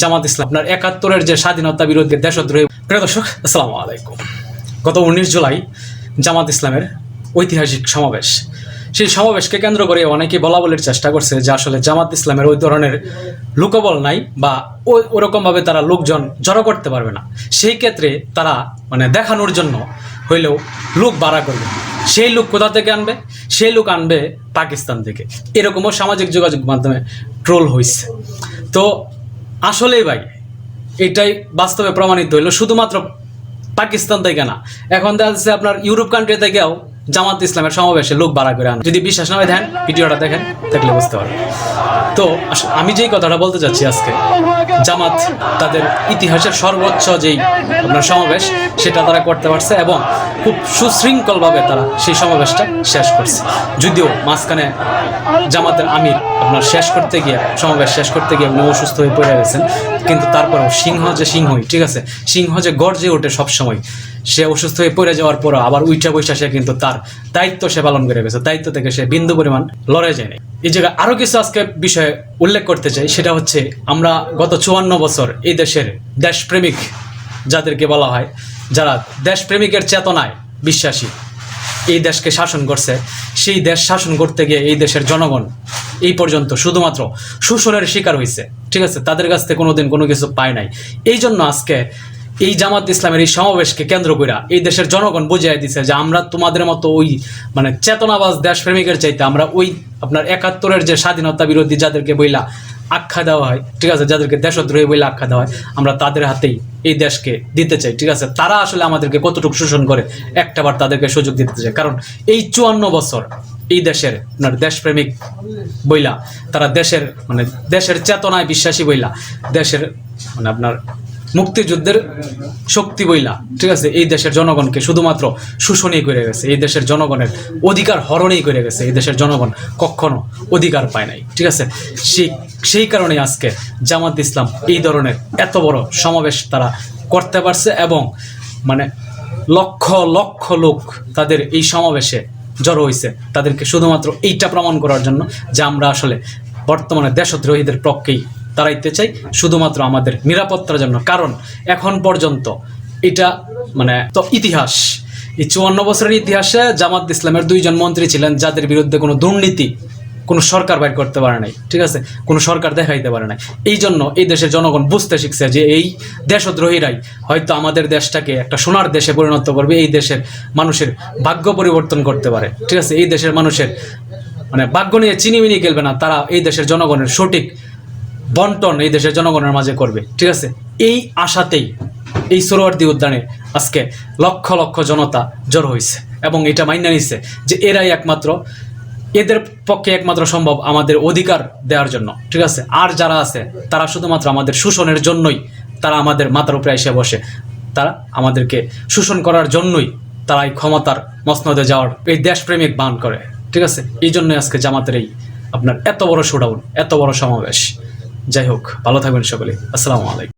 জামাত ইসলাম, আপনার একাত্তরের যে স্বাধীনতা বিরোধী দেশদ্রোহী। প্রিয় দর্শক, আসসালামু আলাইকুম। গত উনিশ জুলাই জামাত ইসলামের ঐতিহাসিক সমাবেশ। সেই সমাবেশকে কেন্দ্র করে অনেকে বলা বলির চেষ্টা করছে যে আসলে জামাত ইসলামের ওই ধরনের লোকবল নাই বা ওই ওরকমভাবে তারা লোকজন জড়ো করতে পারবে না। সেই ক্ষেত্রে তারা মানে দেখানোর জন্য হইলেও লোক বাড়া করবে। সেই লোক কোথা থেকে আনবে? সেই লোক আনবে পাকিস্তান থেকে। এরকমও সামাজিক যোগাযোগ মাধ্যমে ট্রোল হয়েছে তো আসলেই ভাই, এটাই বাস্তবে প্রমাণিত হইল। শুধুমাত্র পাকিস্তান থেকে না, এখন দেখা যাচ্ছে আপনার ইউরোপ কান্ট্রি থেকেও জামাত ইসলামের সমাবেশে লোক বাড়া করে আনে। যদি বিশ্বাস না হয়, দেখেন, ভিডিওটা দেখেন, দেখলে বুঝতে পারবেন। তো আমি যেই কথাটা বলতে চাচ্ছি আজকে, জামাত তাদের ইতিহাসের সর্বোচ্চ যেই আপনার সমাবেশ, সেটা তারা করতে পারছে এবং খুব সুশৃঙ্খলভাবে তারা সেই সমাবেশটা শেষ করছে। যদিও মাঝখানে জামাতের আমির আপনার শেষ করতে গিয়ে, সমাবেশ শেষ করতে গিয়ে উনি অসুস্থ হয়ে পড়ে গেছেন, কিন্তু তারপরেও সিংহ যে সিংহই, ঠিক আছে? সিংহ যে গর্জে ওঠে সবসময়। সে অসুস্থ হয়ে পড়ে যাওয়ার পরও আবার উইঠা বৈশা সে কিন্তু তার দায়িত্ব সে পালন করে গেছে। দায়িত্ব থেকে সে বিন্দু পরিমাণ লড়ে যায়নি এই জায়গায় আরও কিছু আজকে বিষয়ে উল্লেখ করতে চাই, সেটা হচ্ছে আমরা গত চুয়ান্ন বছর এই দেশের দেশপ্রেমিক যাদেরকে বলা হয়, যারা দেশপ্রেমিকের চেতনায় বিশ্বাসী, এই দেশকে শাসন করছে, সেই দেশ শাসন করতে গিয়ে এই দেশের জনগণ এই পর্যন্ত শুধুমাত্র শোষণের শিকার হয়েছে ঠিক আছে? তাদের কাছ থেকে কোনোদিন কোনো কিছু পায় নাই। এই জন্য আজকে এই জামাত ইসলামের এই সমাবেশকে কেন্দ্র করে এই দেশের জনগণ বুঝিয়ে দিছে যে আমরা তোমাদের মতো ওই মানে চেতনাবাজ দেশপ্রেমিকের চাইতে আমরা ওই আপনার একাত্তরের যে স্বাধীনতা বিরোধী যাদেরকে বইলা আখ্যা দেওয়া হয়, ঠিক আছে, যাদেরকে দেশদ্রোহী বলে আখ্যা দেওয়া হয়, আমরা তাদের হাতেই এই দেশকে দিতে চাই, ঠিক আছে। তারা আসলে আমাদেরকে কতটুকু শোষণ করে একটাবার তাদেরকে সুযোগ দিতে চায়। কারণ এই চুয়ান্ন বছর এই দেশের আপনার দেশপ্রেমিক বইলা, তারা দেশের মানে দেশের চেতনায় বিশ্বাসী বইলা, দেশের মানে আপনার মুক্তিযুদ্ধের শক্তি বইলা, ঠিক আছে? এই দেশের জনগণকে শুধুমাত্র শোষণই করে গেছে, এই দেশের জনগণের অধিকার হরণেই করে গেছে, এই দেশের জনগণ কখনো অধিকার পায় নাই, ঠিক আছে? সেই সেই কারণে আজকে জামাত ইসলাম এই ধরনের এত বড় সমাবেশ তারা করতে পারছে এবং মানে লক্ষ লক্ষ লোক তাদের এই সমাবেশে জড়ো হয়েছে তাদেরকে শুধুমাত্র এইটা প্রমাণ করার জন্য যে আমরা আসলে বর্তমানে দেশদ্রোহীদের পক্ষেই দাঁড়াইতে চাই, শুধুমাত্র আমাদের নিরাপত্তার জন্য। কারণ এখন পর্যন্ত এটা মানে তো ইতিহাস। এই চুয়ান্ন বছরের ইতিহাসে জামাত ইসলামের দুইজন মন্ত্রী ছিলেন, যাদের বিরুদ্ধে কোনো দুর্নীতি কোনো সরকার বাইর করতে পারে নাই, ঠিক আছে? কোনো সরকার দেখাইতে পারে নাই। এই জন্য এই দেশের জনগণ বুঝতে শিখছে যে এই দেশদ্রোহীরাই হয়তো আমাদের দেশটাকে একটা সোনার দেশে পরিণত করবে, এই দেশের মানুষের ভাগ্য পরিবর্তন করতে পারে, ঠিক আছে? এই দেশের মানুষের মানে ভাগ্য নিয়ে চিনিমিনি খেলবে না, তারা এই দেশের জনগণের সঠিক বন্টন এই দেশের জনগণের মাঝে করবে, ঠিক আছে? এই আশাতেই, এই সোরওয়ার্দী উদ্যানে আজকে লক্ষ লক্ষ জনতা জড়ো হয়েছে এবং এটা মাইনা নিচ্ছে যে এরাই একমাত্র, এদের পক্ষে একমাত্র সম্ভব আমাদের অধিকার দেওয়ার জন্য, ঠিক আছে? আর যারা আছে, তারা শুধুমাত্র আমাদের শোষণের জন্যই, তারা আমাদের মাথার উপরে এসে বসে, তারা আমাদেরকে শোষণ করার জন্যই তারা এই ক্ষমতার মসনদে যাওয়ার, এই দেশপ্রেমিক বান করে, ঠিক আছে? এই জন্যই আজকে জামাতের এই আপনার এত বড় শোডাউন এত বড় সমাবেশ। যাই হোক ভালো থাকবেন সকলে। আসসালামু আলাইকুম।